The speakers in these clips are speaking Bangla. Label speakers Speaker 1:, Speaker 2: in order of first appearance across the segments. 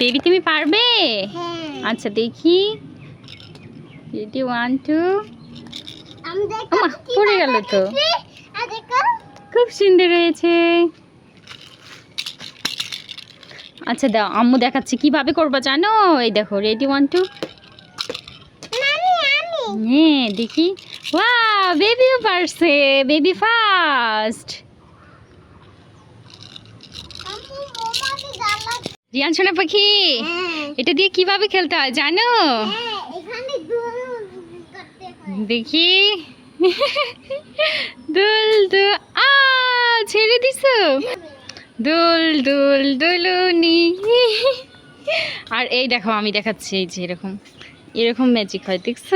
Speaker 1: বেবি তুমি পারবে?
Speaker 2: হ্যাঁ।
Speaker 1: আচ্ছা দেখি। রেডি ওয়ান টু পড়ে গেল তো। খুব সুন্দর হয়েছে। আচ্ছা দাও আম্মু দেখাচ্ছি। কীভাবে করবা জানো? এই দেখো রেডি ওয়ান টু হ্যাঁ দেখি। ওয়া বেবিও পারছে বেবি ফার্স্ট রিয়ান সোনা পাখি
Speaker 2: হ্যাঁ।
Speaker 1: এটা দিয়ে কীভাবে খেলতে হয় জানো?
Speaker 2: হ্যাঁ
Speaker 1: দেখি। দুল দুল আ ছেড়ে দিছো? দুল দুল দুলুনি। আর এই দেখো আমি দেখাচ্ছি এই যে এরকম এরকম ম্যাজিক হয় দেখছ?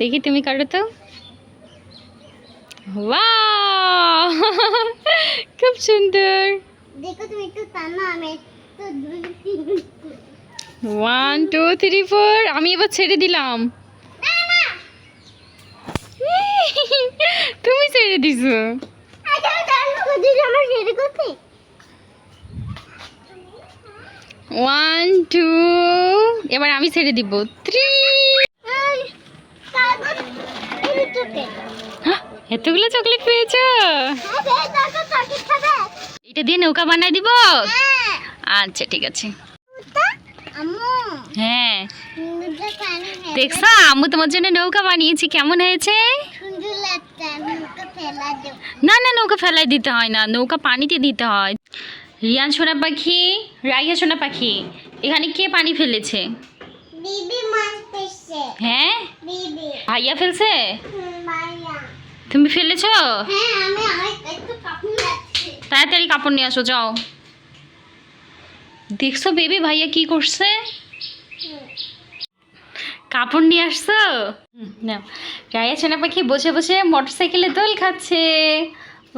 Speaker 2: দেখি
Speaker 1: তুমি করো তো! খুব সুন্দর। ওয়ান টু থ্রি ফোর আমি এবার ছেড়ে দিলাম। তুমি ছেড়ে দিছো।
Speaker 2: আচ্ছা টানো দিদি আমার শেয়ার করতে
Speaker 1: ওয়ান টু এবার আমি ছেড়ে দিব। থ্রি
Speaker 2: তোকে
Speaker 1: এতগুলো চকলেট পেয়েছ? এটা দিয়ে নৌকা বানাই দিব?
Speaker 2: হ্যাঁ।
Speaker 1: আচ্ছা ঠিক আছে। হ্যাঁ। দেখছ আম্মু তোমার জন্য নৌকা বানিয়েছি কেমন হয়েছে?
Speaker 2: আমি
Speaker 1: না না নৌকা ফেলাই দিতে হয় না নৌকা পানিতে দিতে হয়। রিয়ান সোনা পাখি রাইয়া সোনা পাখি এখানে কে পানি ফেলেছে? হ্যাঁ? ভাইয়া ফেলছে? তুমি ফেলেছো?
Speaker 2: হ্যাঁ আমি একটু
Speaker 1: তাড়াতাড়ি কাপড় নিয়ে আসো যাও। দেখছ বেবি ভাইয়া কি করছে? কাপড় নিয়ে আসছো? নাও। রায়া সোনা পাখি বসে বসে মোটরসাইকেলে দোল খাচ্ছে।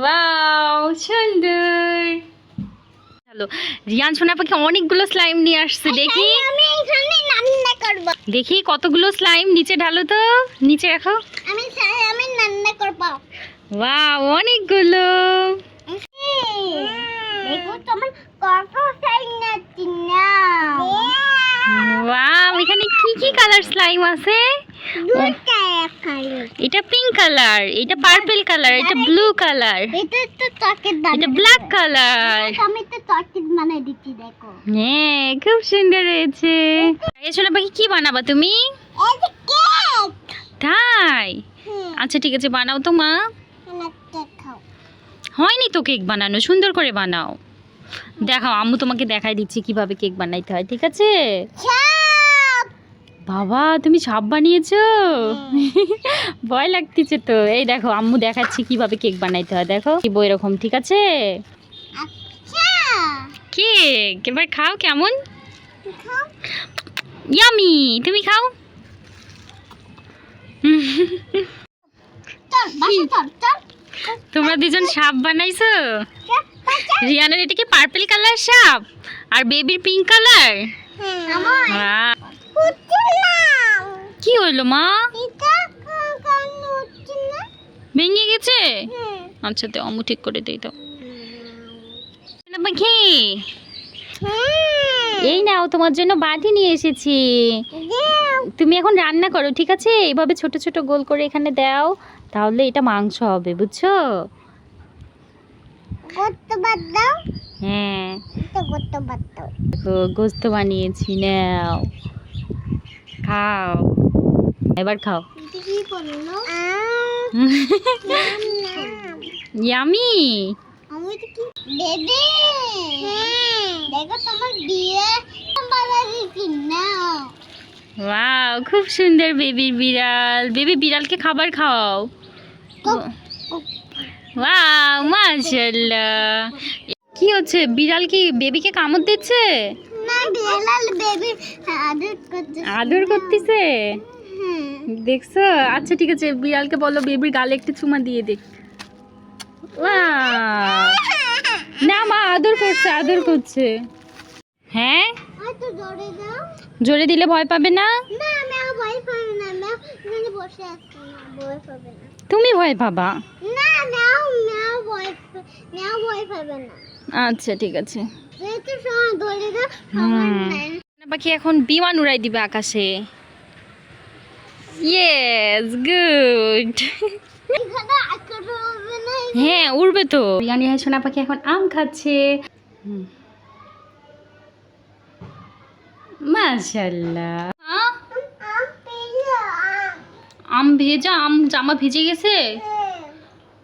Speaker 1: ওয়াও সুন্দর। চলো রিয়ান সোনা পাখি অনেকগুলো স্লাইম নিয়ে আসছে দেখি।
Speaker 2: এখানে রান্না করব।
Speaker 1: দেখি কতগুলো স্লাইম নিচে ঢালো তো? নিচে রাখো।
Speaker 2: আমি আমি রান্না করব।
Speaker 1: ওয়াও অনেকগুলো।
Speaker 2: দেখো তোমার
Speaker 1: ওয়াও এখানে কি কি কালার স্লাইম আছে? এটা পিঙ্ক কালার এটা পার্পল কালার এটা ব্লু কালার
Speaker 2: এটা তো চকেট বানাই
Speaker 1: এটা ব্ল্যাক কালার
Speaker 2: আমি তো চকেট বানাই দিচ্ছি দেখো।
Speaker 1: হ্যাঁ খুব সুন্দর হয়েছে। এসব বাকি কি বানাবা তুমি?
Speaker 2: এই
Speaker 1: তাই? আচ্ছা ঠিক আছে বানাও তো মা। হয়নি তো কেক বানানো সুন্দর করে বানাও। দেখাও আম্মু তোমাকে দেখাই দিচ্ছি কীভাবে কেক বানাইতে হয় ঠিক আছে? বাবা তুমি সাপ বানিয়েছো? ভয় লাগতেছে তো। এই দেখো আম্মু দেখাচ্ছি কীভাবে কেক বানাইতে হয় দেখো। দিব এরকম ঠিক আছে?
Speaker 2: আচ্ছা।
Speaker 1: কেক এবার খাও কেমন? ইয়ামি তুমি খাও।
Speaker 2: চল চল চল।
Speaker 1: তোমরা দুজন সাপ বানাইছো? রিয়ানের এটা কি পার্পল কালার সাপ? আর বেবির পিঙ্ক কালার কি হইল মা? ভেঙে গেছে? আচ্ছা তো অমু ঠিক করে দিই তো পাখি এই নাও তোমার জন্য বাটি নিয়ে এসেছি। তুমি এখন রান্না করো ঠিক আছে? এইভাবে ছোট ছোট গোল করে এখানে দাও। তাহলে এটা মাংস হবে বুঝছ?
Speaker 2: দাও।
Speaker 1: হ্যাঁ। গোস্ত বানিয়েছি নাও। খাও। এবার খাও। ইয়ামি। ওয়াও খুব সুন্দর বেবির বিড়াল। বেবি বিড়ালকে খাবার খাও। ওয়াও মাশাআল্লাহ। কি হচ্ছে? বিড়াল কি বেবিকে কামড় দিচ্ছে?
Speaker 2: না বেলাল বেবি আদর করতে
Speaker 1: আদর করতেছে? দেখছ? আচ্ছা ঠিক আছে বিড়ালকে বলো বেবির গালে একটু চুমা দিয়ে দেখ! না মা আদর করছে আদর করছে। হ্যাঁ?
Speaker 2: জোরে
Speaker 1: দিলে ভয় পাবে না?
Speaker 2: না ম্যাও ভয় পাবে না এখানে বসে আছে না ভয় পাবে না।
Speaker 1: তুমি ভয় পাবা?
Speaker 2: না ম্যাও ম্যাও ভয় ম্যাও ভয় পাবে না।
Speaker 1: আচ্ছা ঠিক আছে।
Speaker 2: যেহেতু সময় ধরে দাও।
Speaker 1: পাখি এখন বিমান উড়াই দিবে আকাশে। ইয়েস গুড হ্যাঁ উড়বে তো। রিয়ান রিহান সোনা পাখি এখন আম খাচ্ছে। মাশাল্লাহ আহ,
Speaker 2: আম পেল আম
Speaker 1: আম ভেজা আম জামা ভিজে গেছে।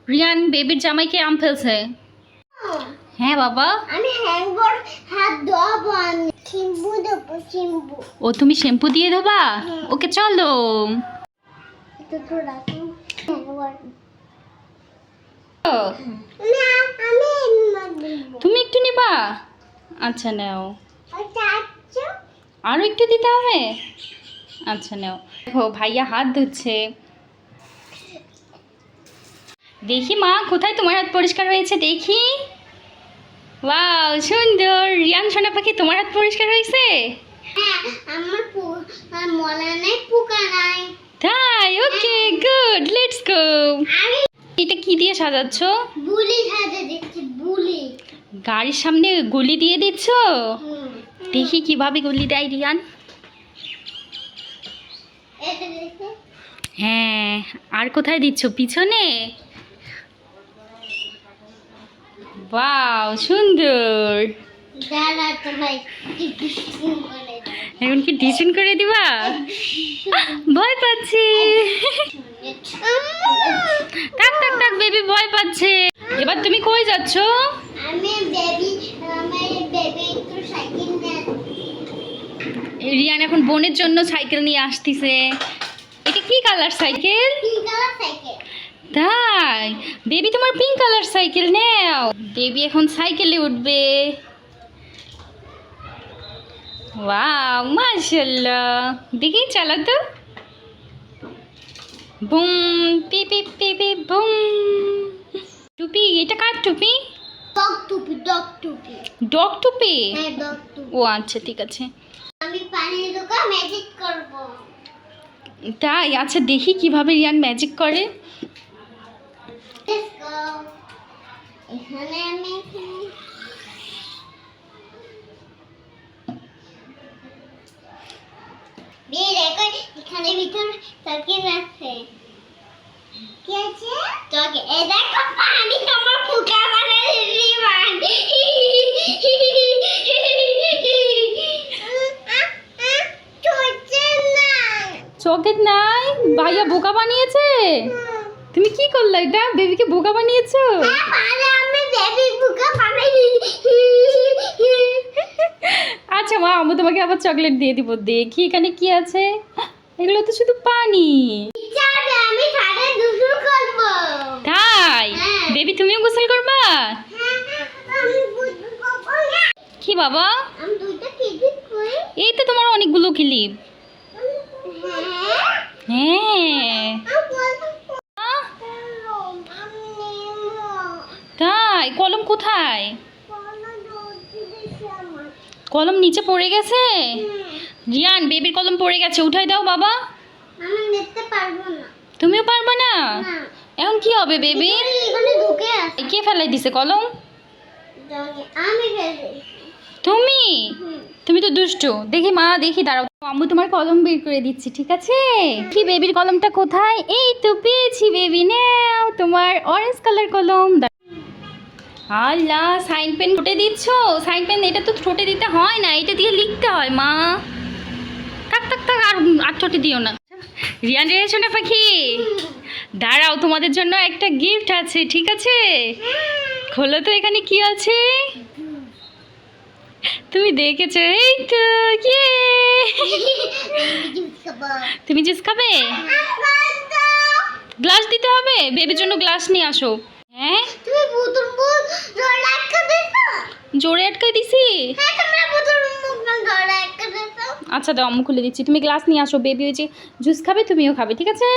Speaker 1: রিয়ান বেবির জামাইকে আম ফেলছে। হ্যাঁ বাবা।
Speaker 2: আমি হ্যাংবোর্ড হাত দেবো চিম্বু।
Speaker 1: ও তুমি শ্যাম্পু দিয়ে দেবা ওকে চলো তুমি একটু নিবা? আচ্ছা নাও। আরও একটু দিতে হবে? আচ্ছা নাও। দেখো ভাইয়া হাত ধুচ্ছে। দেখি মা কোথায় তোমার হাত পরিষ্কার হয়েছে? দেখি। ওয়াও সুন্দর। রিয়ান সোনা পাখি তোমার হাত পরিষ্কার হয়েছে?
Speaker 2: হ্যাঁ আমার মলা নাই পোকা নাই।
Speaker 1: তাই? Okay good let's go. এটা কি দিয়ে সাজাচ্ছ?
Speaker 2: বুলি সাজে দিচ্ছি বুলি।
Speaker 1: গাড়ির সামনে গুলি দিয়ে দিচ্ছ? দেখি কীভাবে গুলি দেয় রিয়ান। হ্যাঁ আর কোথায় দিচ্ছ? পিছনে? ওয়াও সুন্দর। এখন কি টিউশন করে দিবা? ভয় পাচ্ছি। টাক টাক টাক বেবি ভয় পাচ্ছে। এবার তুমি কই যাচ্ছ?
Speaker 2: আমি বেবি আমার বেবি একটু সাইকেল নিয়ে
Speaker 1: রিয়ান এখন বোনের জন্য সাইকেল নিয়ে আসতিছে। এটা কি colour cycle
Speaker 2: pink colour cycle
Speaker 1: তাই? বেবি তোমার পিঙ্ক কালার সাইকেল নাও। বেবি এখন সাইকেলে উঠবে। ওয়াও মাশাল্লাহ দেখি চালা তো। বুম পি পি পি পি বুম। টুপি এটা কার টুপি?
Speaker 2: ডগ টুপি ডগ টুপি।
Speaker 1: ডগ টুপি?
Speaker 2: হ্যাঁ ডগ টুপি।
Speaker 1: ও আচ্ছা ঠিক আছে।
Speaker 2: আমি পানির দোকা ম্যাজিক করব।
Speaker 1: তাই? আচ্ছা দেখি কীভাবে রিয়ান ম্যাজিক করে।
Speaker 2: এখানে আমি বিয়ে দেখো এখানে ভিতর সার্কিট আছে। কি আছে? তোকে এ দেখো পানি তোমার ফুকা মানে রিমান
Speaker 1: চকেট নাই। ভাইয়া বোকা বানিয়েছে? তুমি কি করলে? এটা বেবিকে বোকা বানিয়েছো?
Speaker 2: পানি
Speaker 1: আচ্ছা মা আমি তোমাকে আবার চকলেট দিয়ে দিব। দেখি এখানে কি আছে। এগুলো তো শুধু পানি। তাই?
Speaker 2: হ্যাঁ।
Speaker 1: বেবি তুমিও গোসল করবা?
Speaker 2: কখন
Speaker 1: কি বাবা? এই তো তোমার অনেকগুলো ক্লিপ।
Speaker 2: হ্যাঁ
Speaker 1: হ্যাঁ
Speaker 2: আমি বলব
Speaker 1: আহ,
Speaker 2: আমি নেব
Speaker 1: তাই কলম কোথায়? কলম নিচে পড়ে গেছে? রিয়ান বেবির কলম পড়ে গেছে। উঠাই দাও বাবা।
Speaker 2: আমি নিতে পারব না।
Speaker 1: তুমিও পারবে না? এখন কি হবে বেবি? কে ফেলাই দিছে কলম?
Speaker 2: আমি
Speaker 1: তুমি? তুমি তো দুষ্টু। দেখি মা দেখি দাঁড়াও। আম্মু তোমার কলম বের করে দিচ্ছি ঠিক আছে? কি বেবির কলমটা কোথায়? এই তো পেয়েছি বেবি। নাও তোমার অরেঞ্জ কালার কলম। আল্লাহ সাইন পেন ঠোঁটে দিচ্ছ? সাইন পেন এটা তো ঠোঁটে দিতে হয় না এটা দিয়ে লিখতে হয় মা। থাক থাক থাক আর আর ঠোঁটে দিও না। রিয়ান রেয়েছো না পাখি। দাঁড়াও তোমাদের জন্য একটা গিফট আছে ঠিক আছে? খোলো তো এখানে কি আছে? তুমি দেখেছ এই তো ইয়ে। তুমি জুস খাবে? গ্লাস দিতে হবে? বেবির জন্য গ্লাস নিয়ে আসো হ্যাঁ
Speaker 2: তুমি বুতুর মুখ জোর রাখতে দিছো
Speaker 1: জোরে আটকাই দিছি?
Speaker 2: হ্যাঁ
Speaker 1: আচ্ছা দাও আম্মু খুলে দিচ্ছি। তুমি গ্লাস নিয়ে আসো বেবি ওই যে জুস খাবে তুমিও খাবে ঠিক আছে?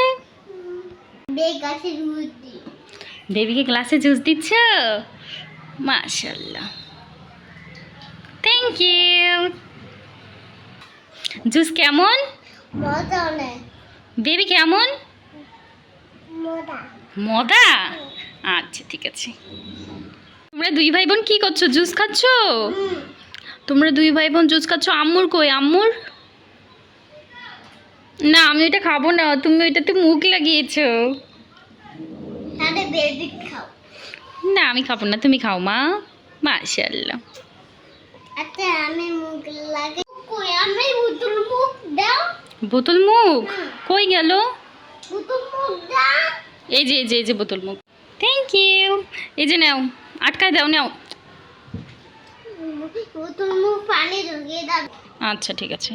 Speaker 1: বেবিকে গ্লাসে জুস দিচ্ছ? মাশাল্লাহ থ্যাংক ইউ জুস কেমন? বেবি কেমন?
Speaker 2: মজা?
Speaker 1: আচ্ছা ঠিক আছে। তোমরা দুই ভাই বোন কি করছ? জুস খাচ্ছো? তোমরা দুই ভাই বোন জুস খাচ্ছ। আম্মুর কই? আম্মুর? না আমি ওইটা খাব না। তুমি ওইটাতে মুখ লাগিয়েছো। না আমি খাব না। তুমি খাও মা। মাশাল্লাহ
Speaker 2: আচ্ছা আমি মুখ লাগে কই? আমি উতুর মুখ দাও।
Speaker 1: বোতল মুখ? কই গেল?
Speaker 2: উতুর মুখ দাও।
Speaker 1: এই যে এই যে এই যে বোতল মুখ। থ্যাংক ইউ এই যে নাও। আটকায় দাও নাও। আচ্ছা ঠিক আছে।